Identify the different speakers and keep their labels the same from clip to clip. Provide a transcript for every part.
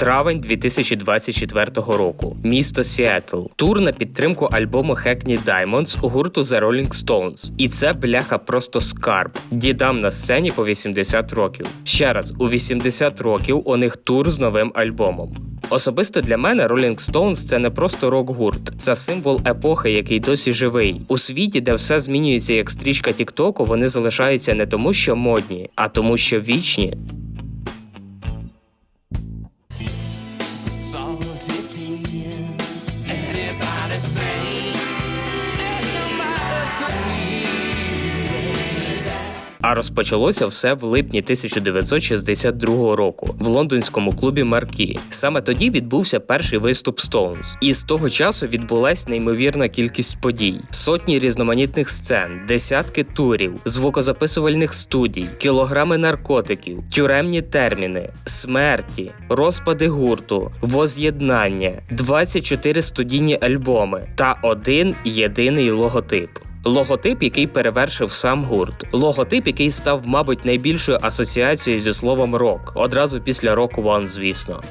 Speaker 1: Травень 2024 року. Місто Сіетл. Тур на підтримку альбому Hackney Diamonds у гурту The Rolling Stones. І це бляха просто скарб. Дідам на сцені по 80 років. Ще раз, у 80 років у них тур з новим альбомом. Особисто для мене Rolling Stones – це не просто рок-гурт, це символ епохи, який досі живий. У світі, де все змінюється як стрічка Тіктоку, вони залишаються не тому, що модні, а тому, що вічні. А розпочалося все в липні 1962 року в лондонському клубі Маркі. Саме тоді відбувся перший виступ Stones. І з того часу відбулась неймовірна кількість подій: сотні різноманітних сцен, десятки турів, звукозаписувальних студій, кілограми наркотиків, тюремні терміни, смерті, розпади гурту, воз'єднання, 24 студійні альбоми та один єдиний логотип. Логотип, який перевершив сам гурт. Логотип, який став, мабуть, найбільшою асоціацією зі словом рок. Одразу після року One, звісно.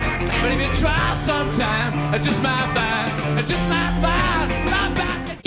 Speaker 2: But if you try sometime, just my find, just find.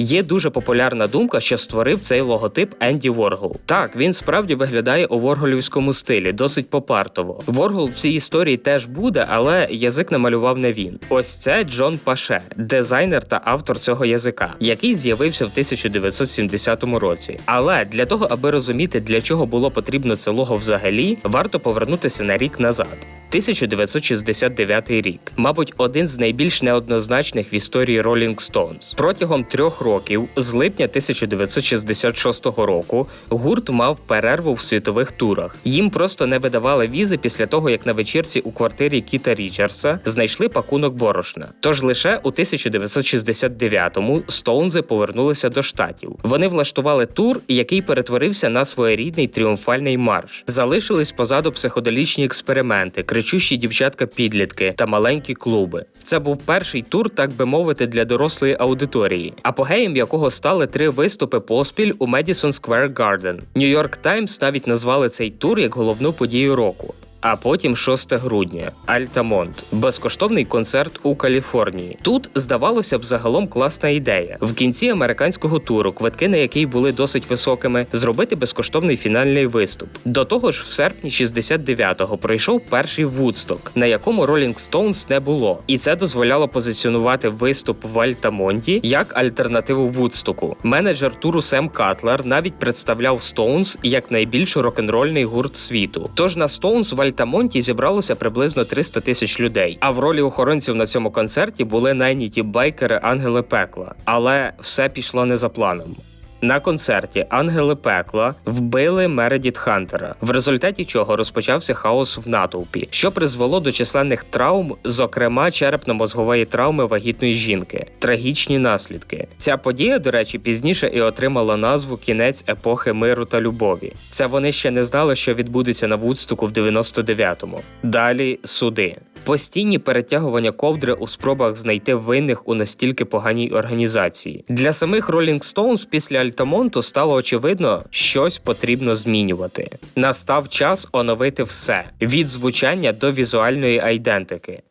Speaker 1: Є дуже популярна думка, що створив цей логотип Енді Воргол. Так, він справді виглядає у ворголівському стилі, досить попартово. Воргол в цій історії теж буде, але язик намалював не він. Ось це Джон Паше, дизайнер та автор цього язика, який з'явився в 1970 році. Але для того, аби розуміти, для чого було потрібно це лого взагалі, варто повернутися на рік назад. 1969 рік, мабуть, один з найбільш неоднозначних в історії Rolling Stones. Протягом трьох років, з липня 1966 року, гурт мав перерву в світових турах. Їм просто не видавали візи після того, як на вечірці у квартирі Кіта Річардса знайшли пакунок борошна. Тож лише у 1969-му Стоунзи повернулися до штатів. Вони влаштували тур, який перетворився на своєрідний тріумфальний марш. Залишились позаду психоделічні експерименти, кричущі дівчатка-підлітки та маленькі клуби. Це був перший тур, так би мовити, для дорослої аудиторії, апогеєм якого стали три виступи поспіль у Madison Square Garden. New York Times навіть назвали цей тур як головну подію року. А потім 6 грудня Альтамонт, безкоштовний концерт у Каліфорнії. Тут здавалося б загалом класна ідея. В кінці американського туру, квитки на який були досить високими, зробити безкоштовний фінальний виступ. До того ж, в серпні 69-го пройшов перший Вудсток, на якому Rolling Stones не було, і це дозволяло позиціонувати виступ в Альтамонті як альтернативу Вудстоку. Менеджер туру Сем Катлер навіть представляв Stones як найбільш рок-н-рольний гурт світу. Тож на Stones в Альтамонті зібралося приблизно 300 тисяч людей. А в ролі охоронців на цьому концерті були найняті байкери Ангели Пекла. Але все пішло не за планом. На концерті Ангели Пекла вбили Мередіт Хантера, в результаті чого розпочався хаос в натовпі, що призвело до численних травм, зокрема черепно-мозгової травми вагітної жінки. Трагічні наслідки. Ця подія, до речі, пізніше і отримала назву Кінець епохи миру та любові. Це вони ще не знали, що відбудеться на Вудстоку в 99-му. Далі суди. Постійні перетягування ковдри у спробах знайти винних у настільки поганій організації. Для самих Rolling Stones після Альтамонту стало очевидно, щось потрібно змінювати. Настав час оновити все від звучання до візуальної айдентики.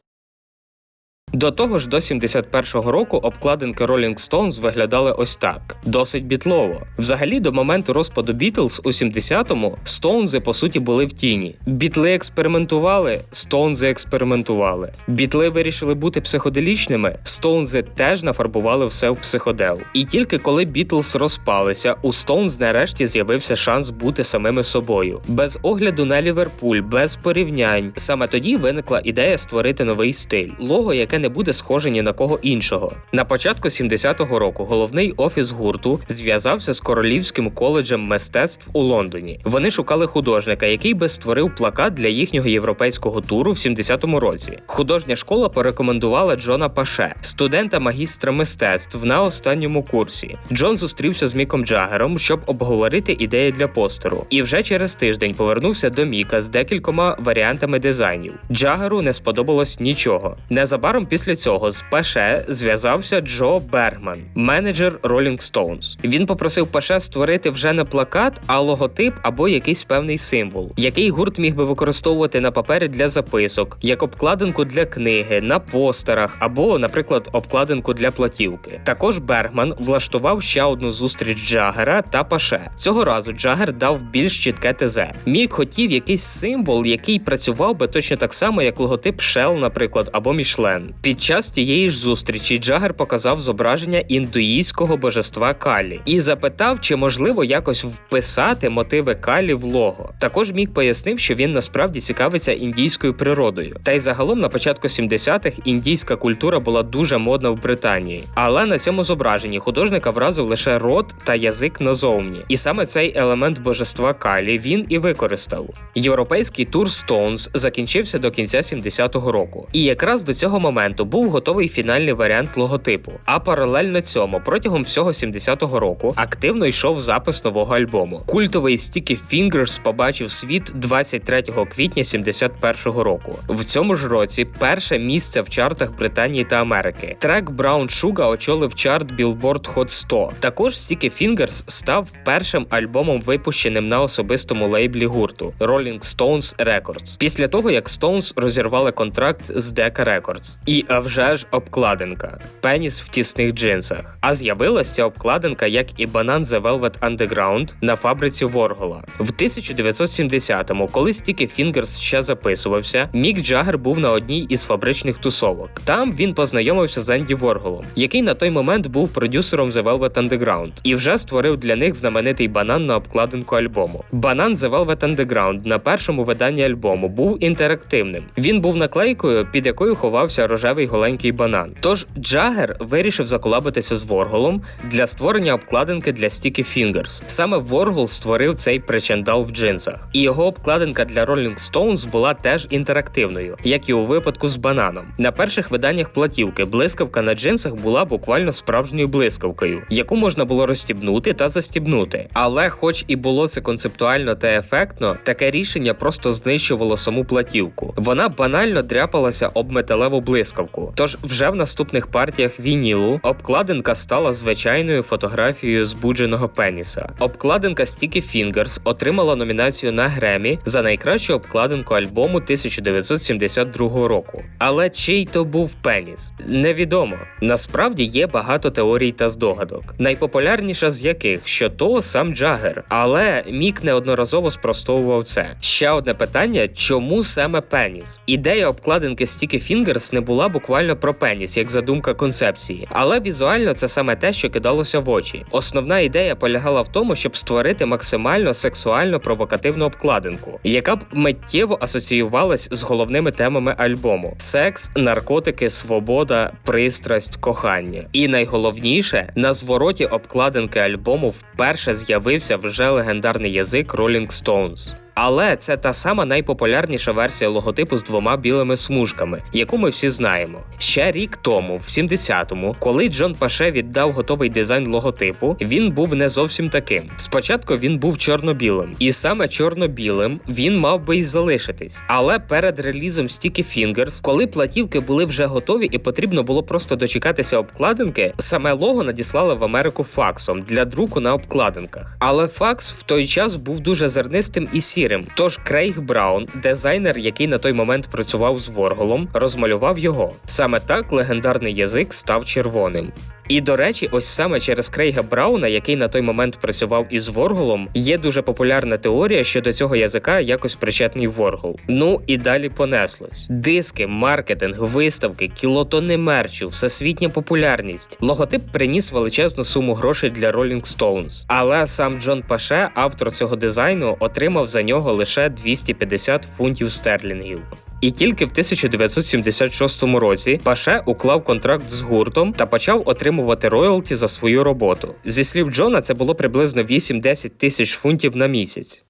Speaker 1: До того ж, до 71-го року обкладинки Rolling Stones виглядали ось так: досить бітлово. Взагалі, до моменту розпаду Beatles у 70-му Стоунзи по суті були в тіні. Бітли експериментували, Стоунзи експериментували. Бітли вирішили бути психоделічними, Стоунзи теж нафарбували все в психодел. І тільки коли Бітлз розпалися, у Стоунз нарешті з'явився шанс бути самими собою. Без огляду на Ліверпуль, без порівнянь. Саме тоді виникла ідея створити новий стиль, лого, яке не буде схоже ні на кого іншого. На початку 70-го року головний офіс гурту зв'язався з Королівським коледжем мистецтв у Лондоні. Вони шукали художника, який би створив плакат для їхнього європейського туру в 70-му році. Художня школа порекомендувала Джона Паше, студента магістра мистецтв на останньому курсі. Джон зустрівся з Міком Джагером, щоб обговорити ідеї для постеру. І вже через тиждень повернувся до Міка з декількома варіантами дизайнів. Джагеру не сподобалось нічого. Незабаром після цього з Паше зв'язався Джо Бергман, менеджер Rolling Stones. Він попросив Паше створити вже не плакат, а логотип або якийсь певний символ, який гурт міг би використовувати на папері для записок, як обкладинку для книги, на постерах або, наприклад, обкладинку для платівки. Також Бергман влаштував ще одну зустріч Джагера та Паше. Цього разу Джагер дав більш чітке ТЗ. Мік хотів якийсь символ, який працював би точно так само, як логотип Shell, наприклад, або Мішлен. Під час тієї ж зустрічі Джагер показав зображення індуїзького божества Калі і запитав, чи можливо якось вписати мотиви Калі в лого. Також Мік пояснив, що він насправді цікавиться індійською природою. Та й загалом на початку 70-х індійська культура була дуже модна в Британії. Але на цьому зображенні художника вразив лише рот та язик назовні. І саме цей елемент божества Калі він і використав. Європейський тур Stones закінчився до кінця 70-го року. І якраз до цього моменту був готовий фінальний варіант логотипу. А паралельно цьому протягом всього 70-го року активно йшов запис нового альбому. Культовий Sticky Fingers побачив світ 23 квітня 71-го року. В цьому ж році перше місце в чартах Британії та Америки. Трек Brown Sugar очолив чарт Billboard Hot 100. Також Sticky Fingers став першим альбомом, випущеним на особистому лейблі гурту Rolling Stones Records. Після того як Stones розірвали контракт з Decca Records. І а вже ж обкладинка Пеніс в тісних джинсах. А з'явилася ця обкладинка, як і Банан The Velvet Underground на фабриці Воргола. В 1970-му, коли Sticky Fingers ще записувався, Мік Джаггер був на одній із фабричних тусовок. Там він познайомився з Енді Ворголом, який на той момент був продюсером The Velvet Underground, і вже створив для них знаменитий банан на обкладинку альбому. Банан The Velvet Underground на першому виданні альбому був інтерактивним. Він був наклейкою, під якою ховався рожевий голенький банан. Тож Джаггер вирішив заколабитися з Ворголом для створення обкладинки для Sticky Fingers. Саме Воргол створив цей причандал в джинсах, і його обкладинка для Rolling Stones була теж інтерактивною, як і у випадку з бананом. На перших виданнях платівки блискавка на джинсах була буквально справжньою блискавкою, яку можна було розстібнути та застібнути. Але, хоч і було це концептуально та ефектно, таке рішення просто знищувало саму платівку. Вона банально дряпалася об металеву блискавку. Тож вже в наступних партіях вінілу обкладинка стала звичайною фотографією збудженого пеніса. Обкладинка Sticky Fingers отримала номінацію на Гремі за найкращу обкладинку альбому 1972 року. Але чий то був пеніс? Невідомо. Насправді є багато теорій та здогадок, найпопулярніша з яких що то сам Джагер. Але Мік неодноразово спростовував це. Ще одне питання: чому саме пеніс? Ідея обкладинки Sticky Fingers не була буквально про пеніс, як задумка концепції, але візуально це саме те, що кидалося в очі. Основна ідея полягала в тому, щоб створити максимально сексуально провокативну обкладинку, яка б миттєво асоціювалась з головними темами альбому: секс, наркотики, свобода, пристрасть, кохання. І найголовніше, на звороті обкладинки альбому вперше з'явився вже легендарний язик Rolling Stones. Але це та сама найпопулярніша версія логотипу з двома білими смужками, яку ми всі знаємо. Ще рік тому, в 70-му, коли Джон Паше віддав готовий дизайн логотипу, він був не зовсім таким. Спочатку він був чорно-білим, і саме чорно-білим він мав би й залишитись. Але перед релізом Sticky Fingers, коли платівки були вже готові і потрібно було просто дочекатися обкладинки, саме лого надіслали в Америку факсом для друку на обкладинках. Але факс в той час був дуже зернистим і сірим. Тож Крейг Браун, дизайнер, який на той момент працював з Ворголом, розмалював його. Саме так легендарний язик став червоним. І до речі, ось саме через Крейга Брауна, який на той момент працював із Ворголом, є дуже популярна теорія, що до цього язика якось причетний Воргол. Ну і далі понеслось: диски, маркетинг, виставки, кілотони мерчу, всесвітня популярність. Логотип приніс величезну суму грошей для Rolling Stones. Але сам Джон Паше, автор цього дизайну, отримав за нього лише 250 фунтів стерлінгів. І тільки в 1976 році Паше уклав контракт з гуртом та почав отримувати роялті за свою роботу. Зі слів Джона, це було приблизно 8-10 тисяч фунтів на місяць.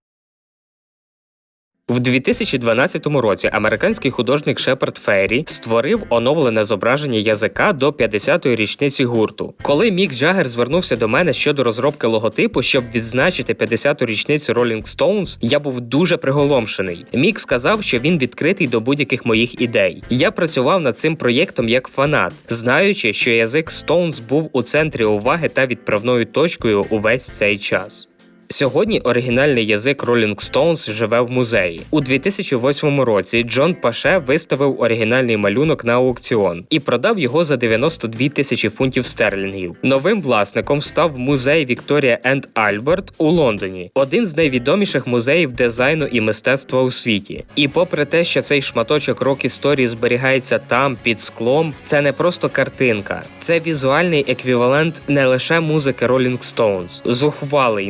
Speaker 1: В 2012 році американський художник Шепард Феррі створив оновлене зображення язика до 50-ї річниці гурту. Коли Мік Джаггер звернувся до мене щодо розробки логотипу, щоб відзначити 50-ту річницю Rolling Stones, я був дуже приголомшений. Мік сказав, що він відкритий до будь-яких моїх ідей. Я працював над цим проєктом як фанат, знаючи, що язик Stones був у центрі уваги та відправною точкою увесь цей час. Сьогодні оригінальний язик Rolling Stones живе в музеї. У 2008 році Джон Паше виставив оригінальний малюнок на аукціон і продав його за 92 тисячі фунтів стерлінгів. Новим власником став музей Вікторія енд Альберт у Лондоні, один з найвідоміших музеїв дизайну і мистецтва у світі. І попри те, що цей шматочок рок історії зберігається там під склом, це не просто картинка, це візуальний еквівалент не лише музики Rolling Stones, зухвалий,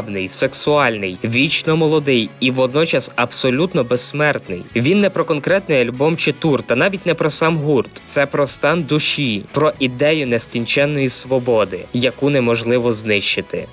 Speaker 1: нахабний, сексуальний, вічно молодий і водночас абсолютно безсмертний. Він не про конкретний альбом чи тур, та навіть не про сам гурт. Це про стан душі, про ідею нескінченної свободи, яку неможливо знищити.